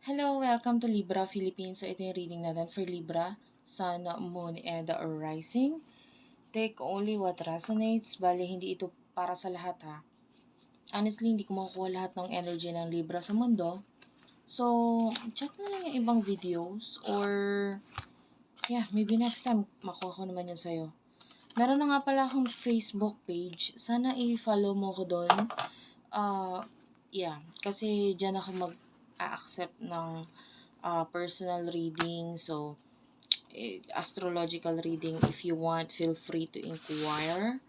Hello, welcome to Libra Philippines. So, ito yung reading natin for Libra, Sun, Moon, and the Rising. Take only what resonates. Bali, hindi ito para sa lahat ha. Honestly, hindi ko makukuha lahat ng energy ng Libra sa mundo. So, check na lang yung ibang videos or yeah, maybe next time makuha ko naman yun sa'yo. Meron na nga pala akong Facebook page. Sana i-follow mo ko doon. Uh, yeah, kasi dyan ako mag-accept ng uh, personal reading. So, eh, astrological reading. If you want, feel free to inquire.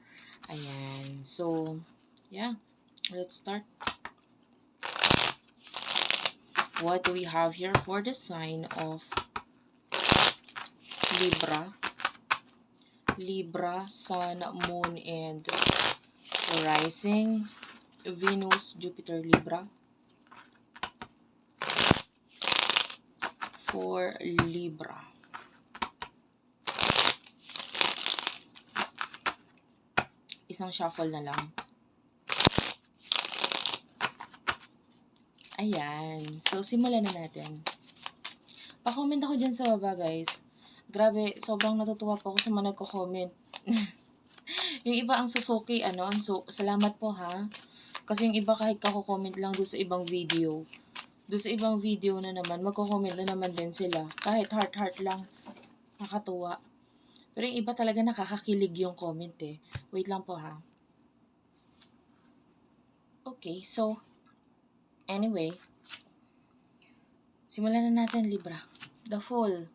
Ayan. So, yeah. Let's start. What do we have here for the sign of Libra? Libra, Sun, Moon, and Rising. Venus, Jupiter, Libra. For Libra. Isang shuffle na lang. Ayan. So, simulan na natin. Pa-comment ako dyan sa baba, guys. Grabe, sobrang natutuwa po ako sa mga nagko-comment. yung iba ang susuki, ano, ang su salamat po ha. Kasi yung iba kahit kako-comment lang doon sa ibang video. Doon sa ibang video na naman, magko-comment na naman din sila. Kahit heart-heart lang. Nakatuwa. Pero yung iba talaga nakakakilig yung comment eh. Wait lang po ha. Okay, so, anyway, simulan na natin Libra. The Fool.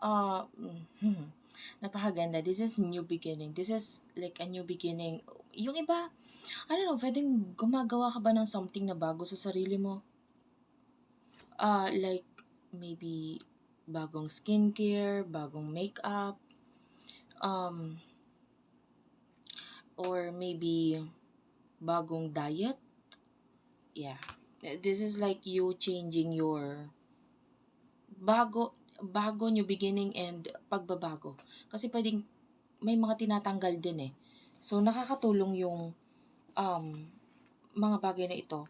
Uh, hmm, napakaganda. This is new beginning. This is like a new beginning. Yung iba, I don't know, pwedeng gumagawa ka ba ng something na bago sa sarili mo? Uh, like, maybe bagong skincare, bagong makeup, um, or maybe bagong diet. Yeah. This is like you changing your bago bago new beginning and pagbabago. Kasi pwedeng may mga tinatanggal din eh. So nakakatulong yung um mga bagay na ito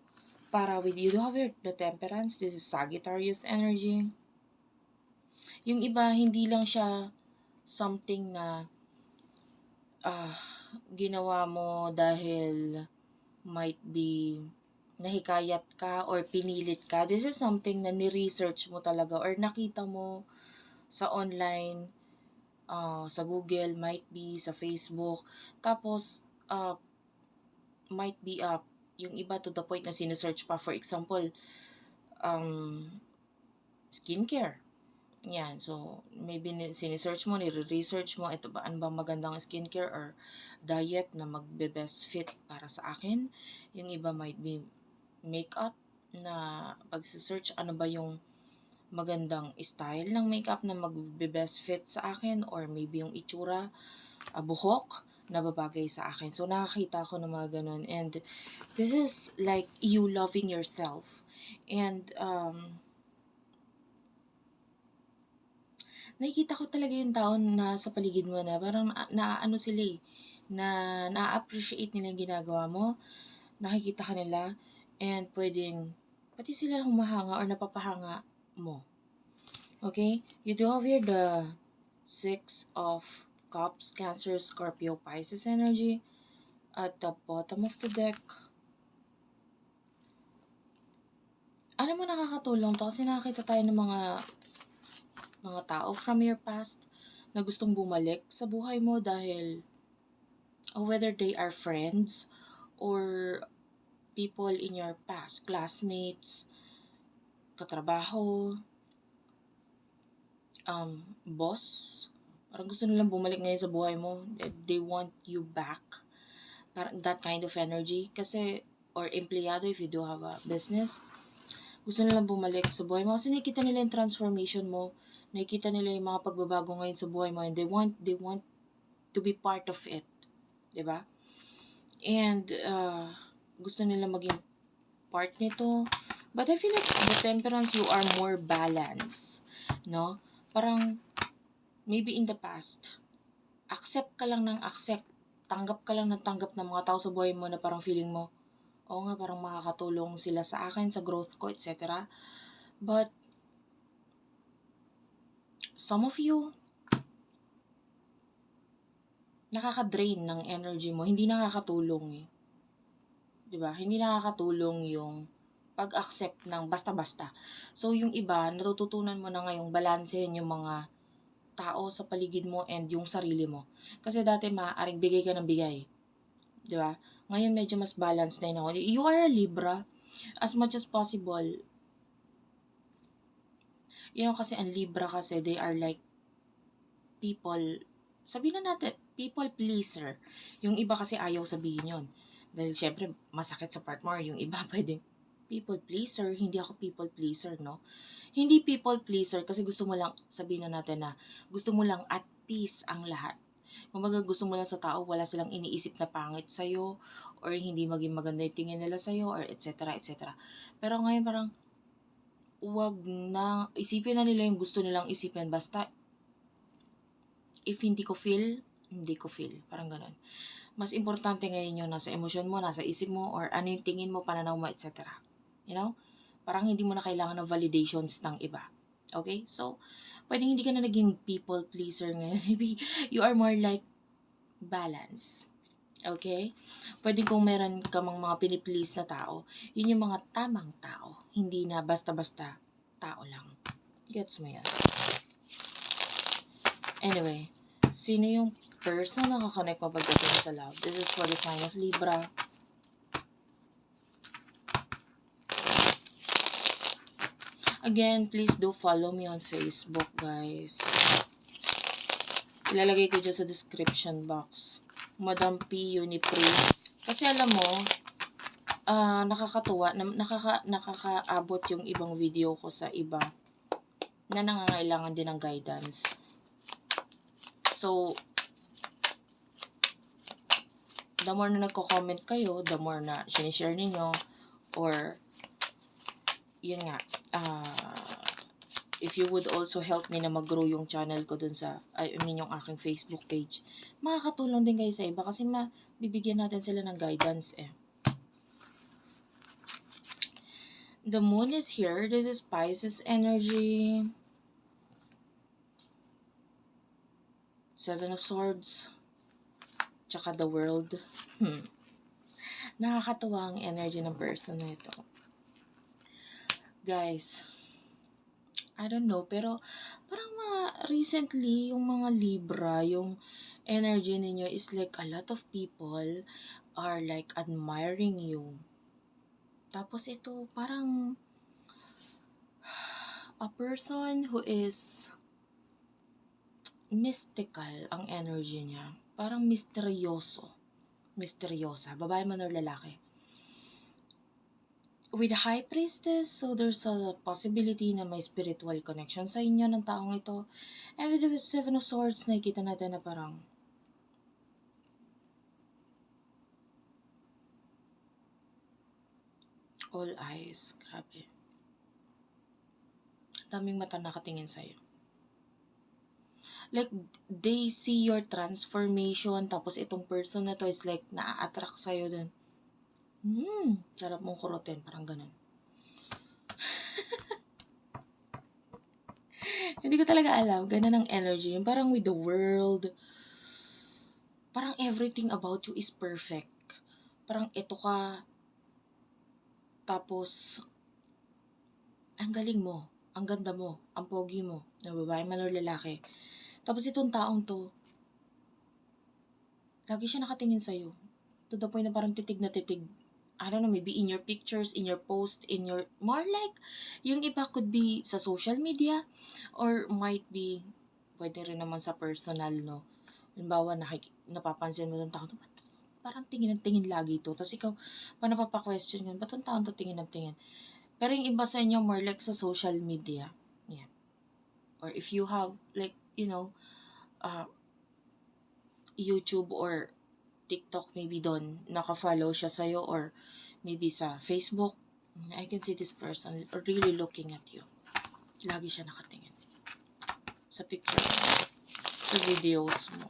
para with you have your, the temperance. This is Sagittarius energy. Yung iba hindi lang siya something na ah ginawa mo dahil might be nahikayat ka or pinilit ka. This is something na ni-research mo talaga or nakita mo sa online, uh, sa Google, might be sa Facebook. Tapos, uh, might be up. Yung iba to the point na sinesearch pa. For example, um, skincare. Yan. So, maybe sinesearch mo, nire-research mo, ito ba, ano ba magandang skincare or diet na magbe-best fit para sa akin. Yung iba might be makeup na pag-search ano ba yung magandang style ng makeup na magbe-best fit sa akin or maybe yung itsura, uh, buhok na babagay sa akin. So, nakakita ko ng mga ganun. And this is like you loving yourself. And, um, nakikita ko talaga yung tao na sa paligid mo na parang na, naano sila eh, na na-appreciate nila yung ginagawa mo. Nakikita ka nila and pwedeng pati sila humahanga or napapahanga mo. Okay? You do have here the Six of Cups, Cancer, Scorpio, Pisces energy. At the bottom of the deck, alam mo nakakatulong to kasi nakakita tayo ng mga mga tao from your past na gustong bumalik sa buhay mo dahil or whether they are friends or people in your past, classmates, katrabaho, um, boss. Parang gusto nilang bumalik ngayon sa buhay mo. They want you back. Parang that kind of energy. Kasi, or empleyado if you do have a business, gusto nilang bumalik sa buhay mo. Kasi nakikita nila yung transformation mo. Nakikita nila yung mga pagbabago ngayon sa buhay mo. And they want, they want to be part of it. ba diba? And, uh, gusto nila maging part nito. But I feel like the temperance, you are more balanced. No? Parang, maybe in the past, accept ka lang ng accept. Tanggap ka lang ng tanggap ng mga tao sa buhay mo na parang feeling mo, oo nga, parang makakatulong sila sa akin, sa growth ko, etc. But, some of you, nakaka-drain ng energy mo. Hindi nakakatulong eh. ba? Hindi nakakatulong yung pag-accept ng basta-basta. So, yung iba, natututunan mo na ngayong balansehin yung mga tao sa paligid mo and yung sarili mo. Kasi dati maaaring bigay ka ng bigay. 'Di ba? Ngayon medyo mas balanced na yun ako. You are a Libra. As much as possible, you know kasi ang Libra kasi they are like people, sabihin na natin, people pleaser. Yung iba kasi ayaw sabihin yon Dahil syempre, masakit sa part mo. or Yung iba pwedeng, people pleaser, hindi ako people pleaser, no? Hindi people pleaser kasi gusto mo lang, sabihin na natin na, gusto mo lang at peace ang lahat. Kumbaga gusto mo lang sa tao, wala silang iniisip na pangit sa'yo, or hindi maging maganda yung tingin nila sa'yo, or etc. etc. Pero ngayon parang, wag na, isipin na nila yung gusto nilang isipin, basta, if hindi ko feel, hindi ko feel. Parang ganun. Mas importante ngayon yung nasa emosyon mo, nasa isip mo, or ano yung tingin mo, pananaw mo, etc. You know? Parang hindi mo na kailangan ng validations ng iba. Okay? So, pwedeng hindi ka na naging people pleaser ngayon. Maybe you are more like balance. Okay? Pwede kung meron ka mang mga piniplease na tao, yun yung mga tamang tao. Hindi na basta-basta tao lang. Gets mo yan? Anyway, sino yung person na kakonect mo pagdating sa love? This is for the sign of Libra. Again, please do follow me on Facebook, guys. Ilalagay ko dyan sa description box. Madam P. Unipre. Kasi alam mo, ah nakakatuwa, na, nakaka, nakakaabot yung ibang video ko sa iba na nangangailangan din ng guidance. So, the more na nagko-comment kayo, the more na sinishare ninyo, or, yun nga, ah, if you would also help me na mag-grow yung channel ko dun sa, I mean yung aking Facebook page, makakatulong din kayo sa iba kasi mabibigyan natin sila ng guidance eh. The moon is here. This is Pisces energy. Seven of Swords. Tsaka the world. Hmm. Nakakatuwa ang energy ng person na ito. Guys, I don't know, pero parang mga recently, yung mga Libra, yung energy ninyo is like a lot of people are like admiring you. Tapos ito, parang a person who is mystical ang energy niya. Parang misteryoso. Misteryosa. Babae man or lalaki. With High Priestess, so there's a possibility na may spiritual connection sa inyo ng taong ito. And with the Seven of Swords, nakikita natin na parang all eyes. Grabe. Daming mata nakatingin sa'yo. Like, they see your transformation, tapos itong person na to is like, na-attract sa'yo dun. Hmm, sarap mong kurotin, parang ganun. Hindi ko talaga alam, ganun ang energy. Yung parang with the world, parang everything about you is perfect. Parang ito ka, tapos, ang galing mo, ang ganda mo, ang pogi mo, na babae man or lalaki. Tapos itong taong to, lagi siya nakatingin sa'yo. To the point na parang titig na titig. I don't know, maybe in your pictures, in your post, in your, more like, yung iba could be sa social media, or might be, pwede rin naman sa personal, no? Halimbawa, nakik- napapansin mo ng tao, ba't parang tingin ng tingin lagi to. Tapos ikaw, pa napapa-question yun, ba't ang taon to tingin ng tingin? Pero yung iba sa inyo, more like sa social media. Yeah. Or if you have, like, you know, uh, YouTube or TikTok, maybe doon, naka-follow siya sa'yo, or maybe sa Facebook, I can see this person really looking at you. Lagi siya nakatingin. Sa picture. Sa videos mo.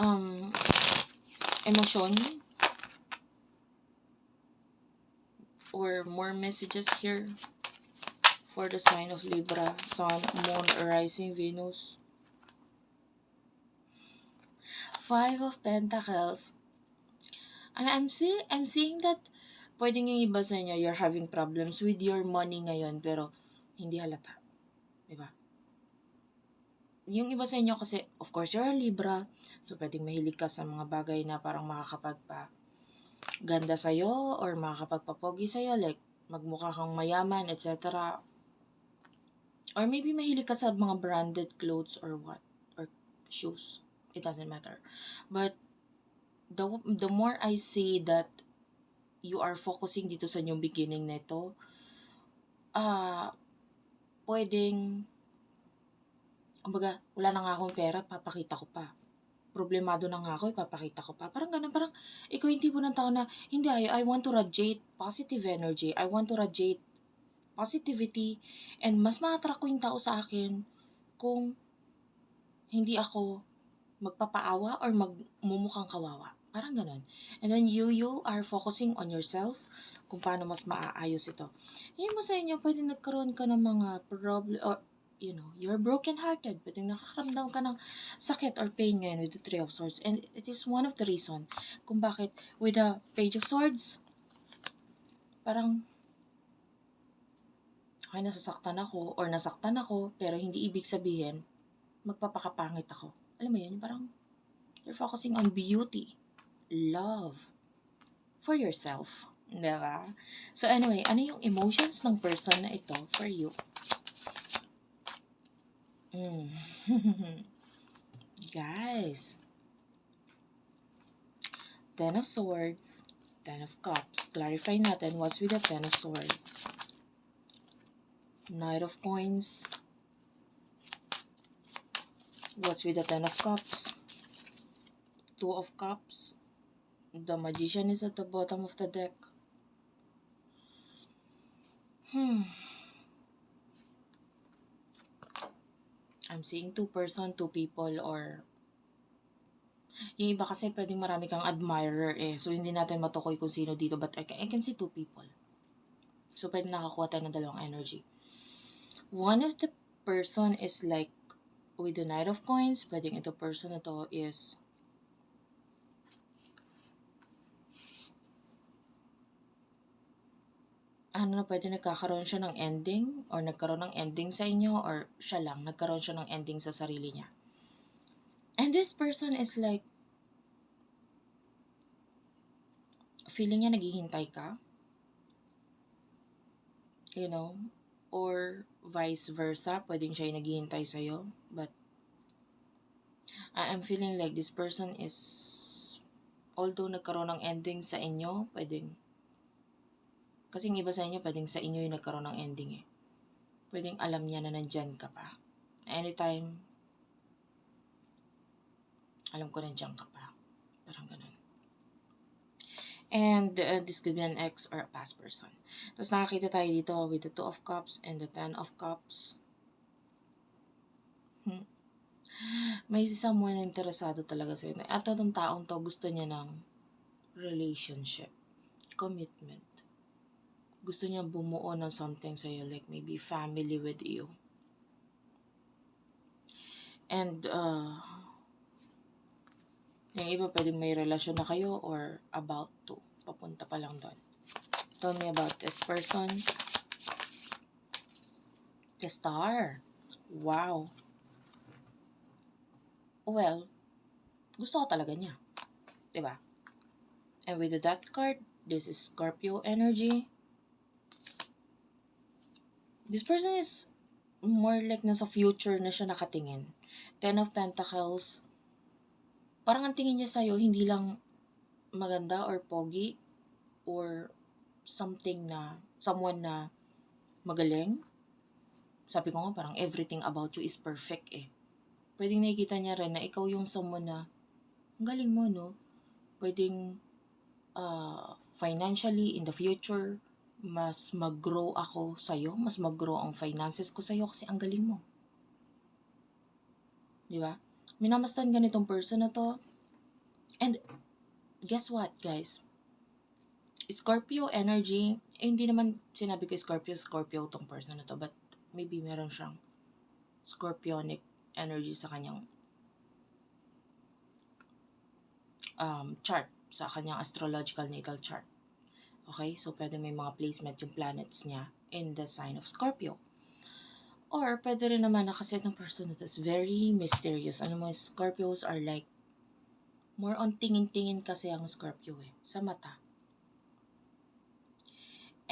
Um, emosyon. or more messages here for the sign of Libra, Sun, Moon, Rising, Venus. Five of Pentacles. I- I'm see I'm seeing that pwedeng yung iba sa inyo, you're having problems with your money ngayon, pero hindi halata. Di ba? Yung iba sa inyo kasi, of course, you're a Libra, so pwedeng mahilig ka sa mga bagay na parang makakapagpa ganda sa'yo or makakapagpapogi sa'yo, like magmukha kang mayaman, etc. Or maybe mahilig ka sa mga branded clothes or what, or shoes. It doesn't matter. But the the more I say that you are focusing dito sa new beginning nito, ah, pwedeng, kumbaga, wala na nga akong pera, papakita ko pa. Problemado na nga ako, ipapakita ko pa. Parang ganun, parang ikaw yung tipo ng tao na, hindi, I, I want to radiate positive energy. I want to radiate positivity. And mas ma-attract ko yung tao sa akin kung hindi ako magpapaawa or magmumukhang kawawa. Parang ganun. And then you, you are focusing on yourself kung paano mas maaayos ito. Yung mo sa inyo, pwede nagkaroon ka ng mga problem, or you know, you're broken-hearted. Pwede nakakaramdam ka ng sakit or pain ngayon with the Three of Swords. And it is one of the reason kung bakit with the Page of Swords, parang ay nasasaktan ako or nasaktan ako pero hindi ibig sabihin magpapakapangit ako. Alam mo yun, parang you're focusing on beauty, love, for yourself. Diba? So anyway, ano yung emotions ng person na ito for you? Mm. Guys. Ten of Swords, Ten of Cups. Clarify natin what's with the Ten of Swords. Knight of Coins. What's with the Ten of Cups? Two of Cups. The Magician is at the bottom of the deck. Hmm. I'm seeing two person, two people, or yung iba kasi pwedeng marami kang admirer eh. So, hindi natin matukoy kung sino dito. But I can, I can see two people. So, pwede nakakuha tayo ng dalawang energy. One of the person is like with the Knight of Coins. Pwedeng ito person na to is ano na pwede nagkakaroon siya ng ending or nagkaroon ng ending sa inyo or siya lang nagkaroon siya ng ending sa sarili niya. And this person is like feeling niya naghihintay ka. You know, or vice versa, pwedeng siya yung naghihintay sa'yo. I am feeling like this person is although nagkaroon ng ending sa inyo, pwedeng kasi yung iba sa inyo, pwedeng sa inyo yung nagkaroon ng ending eh. Pwedeng alam niya na nandyan ka pa. Anytime, alam ko nandyan ka pa. Parang ganun. And uh, this could be an ex or a past person. Tapos nakakita tayo dito with the Two of Cups and the Ten of Cups. Hmm. May someone na interesado talaga sa'yo. At itong taong to gusto niya ng relationship, commitment gusto niya bumuo ng something sa'yo, like maybe family with you. And, uh, yung iba pwedeng may relasyon na kayo or about to. Papunta pa lang doon. Tell me about this person. The star. Wow. Well, gusto ko talaga niya. ba? And with the death card, this is Scorpio energy this person is more like nasa future na siya nakatingin. Ten of Pentacles, parang ang tingin niya sa'yo, hindi lang maganda or pogi or something na, someone na magaling. Sabi ko nga, parang everything about you is perfect eh. Pwedeng nakikita niya rin na ikaw yung someone na, ang galing mo, no? Pwedeng uh, financially in the future, mas mag-grow ako sa'yo, mas mag-grow ang finances ko sa'yo kasi ang galing mo. Di ba? Minamastan ganitong person na to. And guess what, guys? Scorpio energy, eh, hindi naman sinabi ko Scorpio, Scorpio tong person na to, but maybe meron siyang scorpionic energy sa kanyang um, chart, sa kanyang astrological natal chart. Okay, so pwede may mga placement yung planets niya in the sign of Scorpio. Or pwede rin naman na kasi itong person na is very mysterious. Ano mo, Scorpios are like, more on tingin-tingin kasi ang Scorpio eh, sa mata.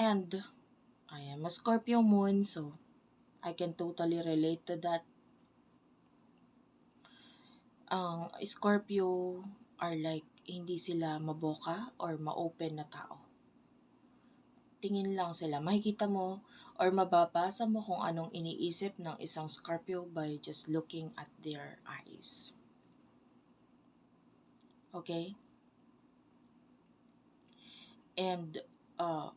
And, I am a Scorpio moon, so I can totally relate to that. Ang Scorpio are like, hindi sila maboka or ma-open na tao. Tingin lang sila. Makikita mo or mababasa mo kung anong iniisip ng isang Scorpio by just looking at their eyes. Okay? And, uh,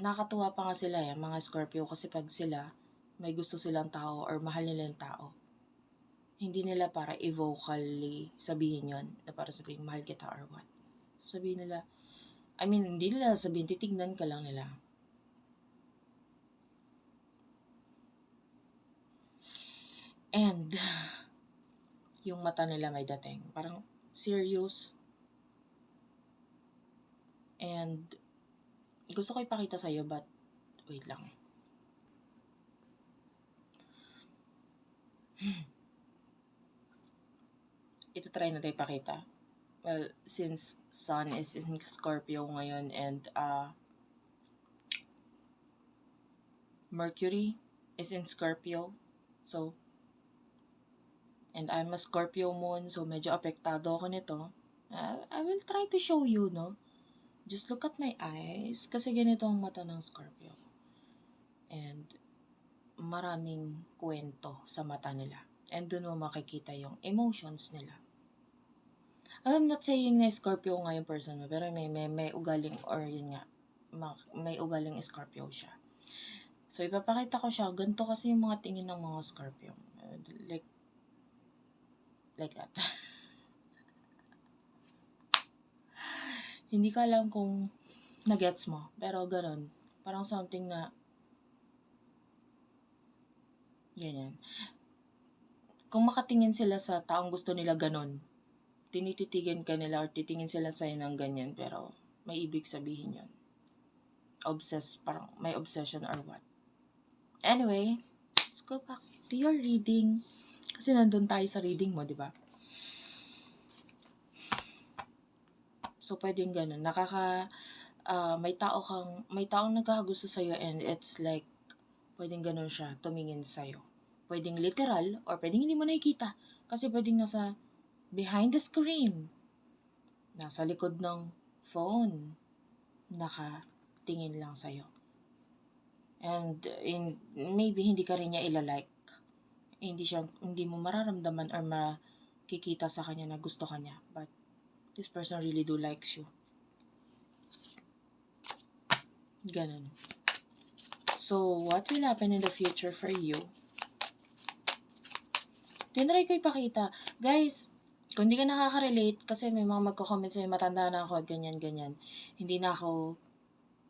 nakatuwa pa nga sila eh, mga Scorpio, kasi pag sila, may gusto silang tao or mahal nila yung tao, hindi nila para evocally sabihin yon na para sabihin, mahal kita or what. Sabihin nila, I mean, hindi nila sabihin, titignan ka lang nila. And, yung mata nila may dating. Parang serious. And, gusto ko ipakita sa'yo, but, wait lang. Ito try natin ipakita. Well, since Sun is in Scorpio ngayon and uh, Mercury is in Scorpio. So, and I'm a Scorpio moon, so medyo apektado ako nito. Uh, I will try to show you, no? Just look at my eyes, kasi ganito ang mata ng Scorpio. And maraming kwento sa mata nila. And doon mo makikita yung emotions nila. I'm not saying na Scorpio nga yung person mo, pero may, may, may ugaling, or yun nga, ma- may ugaling Scorpio siya. So, ipapakita ko siya, ganito kasi yung mga tingin ng mga Scorpio. Like, like that. Hindi ko alam kung nagets mo, pero ganun. Parang something na, ganyan. Kung makatingin sila sa taong gusto nila ganun, tinititigan ka nila or titingin sila sa'yo ng ganyan, pero may ibig sabihin yon Obsess, parang may obsession or what. Anyway, let's go back to your reading. Kasi nandun tayo sa reading mo, di ba? So, pwedeng ganun. Nakaka, ah, may tao kang, may taong nagkakagusto sa'yo and it's like, pwedeng ganun siya, tumingin sa'yo. Pwedeng literal or pwedeng hindi mo nakikita. Kasi pwedeng nasa behind the screen. Nasa likod ng phone. Nakatingin lang sa'yo. And in, maybe hindi ka rin niya ilalike. Hindi siya, hindi mo mararamdaman or makikita sa kanya na gusto ka niya. But this person really do likes you. Ganun. So, what will happen in the future for you? Tinry ko ipakita. Guys, kung hindi ka nakaka-relate, kasi may mga magko-comment sa'yo, matanda na ako, ganyan, ganyan. Hindi na ako,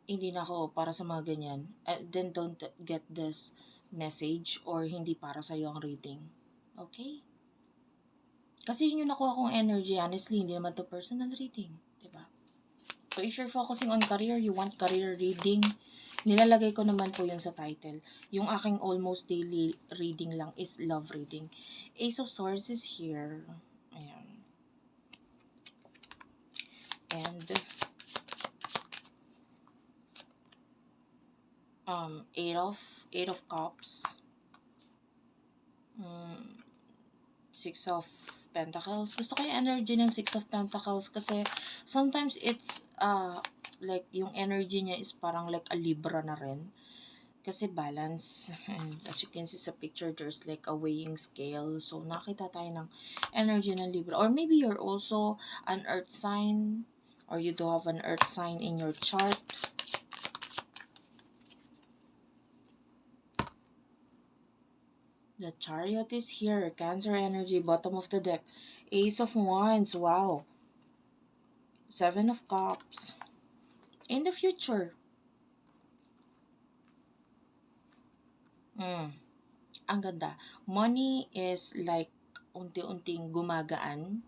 hindi na ako para sa mga ganyan. Uh, then don't get this message or hindi para sa'yo ang reading. Okay? Kasi yun yung nakuha kong energy, honestly, hindi naman to personal reading. 'di ba? So, if you're focusing on career, you want career reading, nilalagay ko naman po yun sa title. Yung aking almost daily reading lang is love reading. Ace of Swords is here. Ayan. And, um, Eight of, Eight of Cups. Mm, Six of Pentacles. Gusto ko yung energy ng Six of Pentacles kasi sometimes it's uh, like yung energy niya is parang like a Libra na rin. Kasi balance. And as you can see sa picture, there's like a weighing scale. So, nakita tayo ng energy ng Libra. Or maybe you're also an earth sign or you do have an earth sign in your chart. The chariot is here. Cancer energy, bottom of the deck. Ace of Wands, wow. Seven of Cups. in the future. Mm. Ang ganda. Money is like unti-unting gumagaan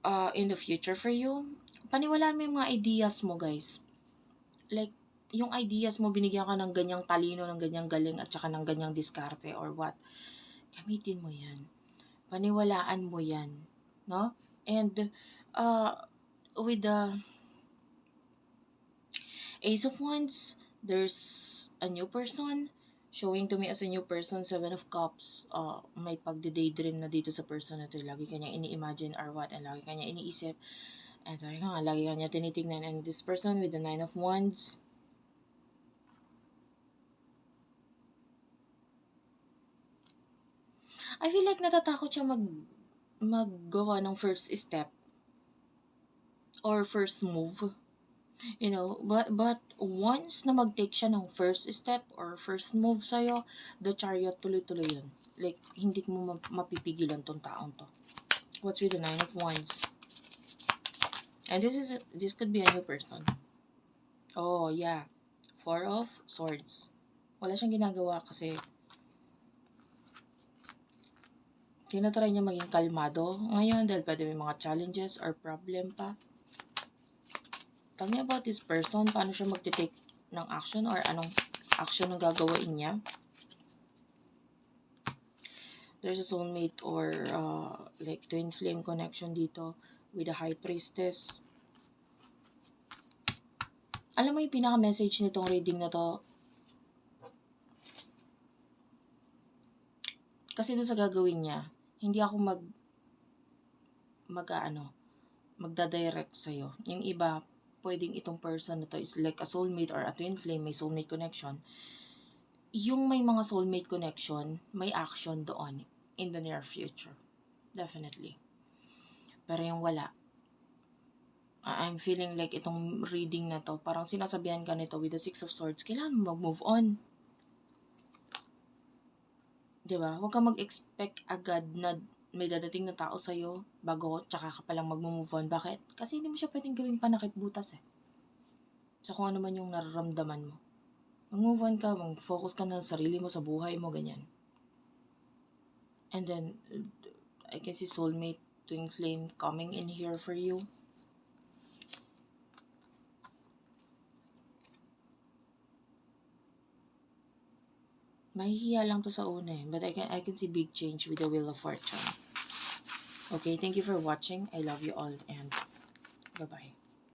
uh, in the future for you. Paniwalaan mo yung mga ideas mo, guys. Like, yung ideas mo, binigyan ka ng ganyang talino, ng ganyang galing, at saka ng ganyang diskarte or what. Gamitin mo yan. Paniwalaan mo yan. No? And, uh, with the Ace of Wands, there's a new person showing to me as a new person, Seven of Cups, uh, may pagde-daydream na dito sa person na to. Lagi kanya ini-imagine or what, and lagi kanya iniisip. Sabi nga, lagi kanya tinitingnan. And this person with the Nine of Wands, I feel like natatakot siya mag maggawa ng first step or first move. You know, but but once na mag-take siya ng first step or first move sa'yo, the chariot tuloy-tuloy yun. Like, hindi mo ma- mapipigilan tong taong to. What's with the nine of wands? And this is, this could be a new person. Oh, yeah. Four of swords. Wala siyang ginagawa kasi tinatry niya maging kalmado ngayon dahil pwede may mga challenges or problem pa. Tell me about this person, paano siya magte-take ng action or anong action ang gagawin niya. There's a soulmate or uh, like twin flame connection dito with a high priestess. Alam mo yung pinaka-message nitong reading na to, kasi doon sa gagawin niya, hindi ako mag mag ano, magda-direct sa'yo. Yung iba, pwedeng itong person na to is like a soulmate or a twin flame, may soulmate connection. Yung may mga soulmate connection, may action doon in the near future. Definitely. Pero yung wala, I'm feeling like itong reading na to, parang sinasabihan ka nito with the Six of Swords, kailangan mo mag-move on. ba? Huwag kang mag-expect agad na may dadating na tao sa'yo bago tsaka ka palang mag-move on. Bakit? Kasi hindi mo siya pwedeng gawing panakit butas eh. Sa kung ano man yung nararamdaman mo. Mag-move on ka, mag-focus ka na sa sarili mo, sa buhay mo, ganyan. And then, I can see soulmate, twin flame coming in here for you. Mahihiya lang to sa una eh. But I can, I can see big change with the Wheel of Fortune. Okay, thank you for watching. I love you all and bye-bye.